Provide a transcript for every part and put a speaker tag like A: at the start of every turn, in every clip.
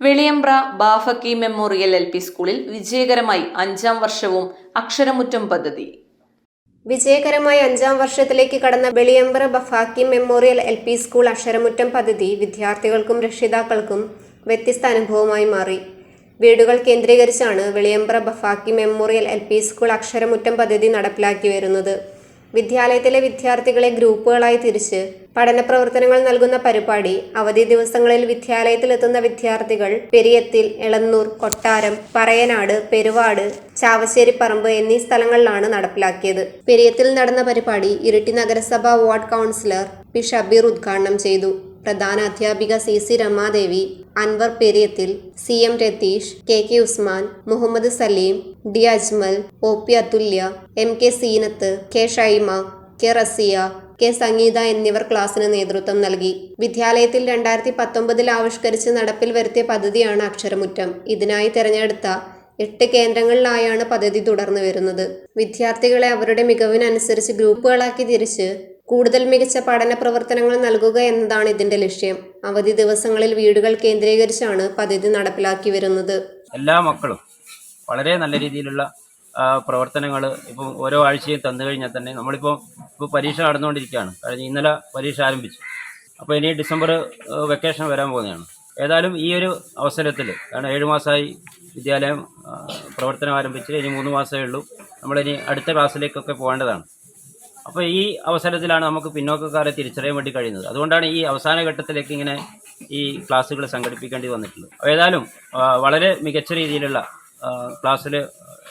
A: Veliyambra Bafaqi memorial L P സ്കൂളിൽ വിജയകരമായി അഞ്ചാം വർഷവും അക്ഷരമുറ്റം പദ്ധതി.
B: വിജയകരമായി അഞ്ചാം വർഷത്തിലേക്ക് കടന്ന Veliyambra Bafaqi memorial L P school അക്ഷരമുറ്റം പദ്ധതി വിദ്യാർത്ഥികൾക്കും രക്ഷിതാക്കൾക്കും വ്യത്യസ്ത അനുഭവമായി മാറി. വീടുകൾ കേന്ദ്രീകരിച്ചാണ് Veliyambra Bafaqi memorial L P school അക്ഷരമുറ്റം പദ്ധതി നടപ്പിലാക്കി വരുന്നത്. വിദ്യാലയത്തിലെ വിദ്യാർത്ഥികളെ ഗ്രൂപ്പുകളായി തിരിച്ച് പഠന പ്രവർത്തനങ്ങൾ നൽകുന്ന പരിപാടി അവധി ദിവസങ്ങളിൽ വിദ്യാലയത്തിലെത്തുന്ന വിദ്യാർത്ഥികൾ പെരിയത്തിൽ എളന്നൂർ കൊട്ടാരം പറയനാട് പെരുവാട് ചാവശ്ശേരിപ്പറമ്പ് എന്നീ സ്ഥലങ്ങളിലാണ് നടപ്പിലാക്കിയത്. പെരിയത്തിൽ നടന്ന പരിപാടി ഇരിട്ടി നഗരസഭ വാർഡ് കൗൺസിലർ പി ഷബീർ ഉദ്ഘാടനം ചെയ്തു. പ്രധാന അധ്യാപിക C C Ramadevi Anwar Periyathil C M Ratheesh K K Usman Muhammad Saleem D Ajmal O P Athulya M K Seenath K Shaima K Raziya K Sangeetha എന്നിവർ ക്ലാസ്സിന് നേതൃത്വം നൽകി. വിദ്യാലയത്തിൽ രണ്ടായിരത്തി പത്തൊമ്പതിൽ ആവിഷ്കരിച്ച് നടപ്പിൽ വരുത്തിയ പദ്ധതിയാണ് അക്ഷരമുറ്റം. ഇതിനായി തിരഞ്ഞെടുത്ത എട്ട് കേന്ദ്രങ്ങളിലായാണ് പദ്ധതി തുടർന്നു വരുന്നത്. വിദ്യാർത്ഥികളെ അവരുടെ മികവിനനുസരിച്ച് ഗ്രൂപ്പുകളാക്കി തിരിച്ച് കൂടുതൽ മികച്ച പഠന പ്രവർത്തനങ്ങൾ നൽകുക എന്നതാണ് ഇതിന്റെ ലക്ഷ്യം. അവധി ദിവസങ്ങളിൽ വീടുകൾ കേന്ദ്രീകരിച്ചാണ് പദ്ധതി നടപ്പിലാക്കി വരുന്നത്.
C: എല്ലാ മക്കളും വളരെ നല്ല രീതിയിലുള്ള പ്രവർത്തനങ്ങൾ ഇപ്പം ഓരോ ആഴ്ചയും തന്നു കഴിഞ്ഞാൽ തന്നെ നമ്മളിപ്പോൾ ഇപ്പോൾ പരീക്ഷ നടന്നുകൊണ്ടിരിക്കുകയാണ്. കഴിഞ്ഞ ഇന്നലെ പരീക്ഷ ആരംഭിച്ചു. അപ്പോൾ ഇനി ഡിസംബർ വെക്കേഷൻ വരാൻ പോകുന്നതാണ്. ഏതായാലും ഈ ഒരു അവസരത്തിൽ കാരണം ഏഴ് മാസമായി വിദ്യാലയം പ്രവർത്തനം ആരംഭിച്ച് ഇനി മൂന്ന് മാസമേ ഉള്ളൂ. നമ്മളിനി അടുത്ത ക്ലാസ്സിലേക്കൊക്കെ പോകേണ്ടതാണ്. അപ്പോൾ ഈ അവസരത്തിലാണ് നമുക്ക് പിന്നോക്കക്കാരെ തിരിച്ചറിയാൻ വേണ്ടി കഴിയുന്നത്. അതുകൊണ്ടാണ് ഈ അവസാന ഘട്ടത്തിലേക്ക് ഇങ്ങനെ ഈ ക്ലാസ്സുകൾ സംഘടിപ്പിക്കേണ്ടി വന്നിട്ടുള്ളത്. ഏതായാലും വളരെ മികച്ച രീതിയിലുള്ള ക്ലാസ്സിൽ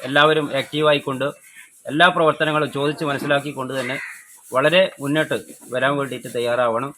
C: എല്ലാവരും ആക്റ്റീവായിക്കൊണ്ട് എല്ലാ പ്രവർത്തനങ്ങളും ചോദിച്ച് മനസ്സിലാക്കിക്കൊണ്ട് തന്നെ വളരെ മുന്നോട്ട് വരാൻ വേണ്ടിയിട്ട് തയ്യാറാവണം.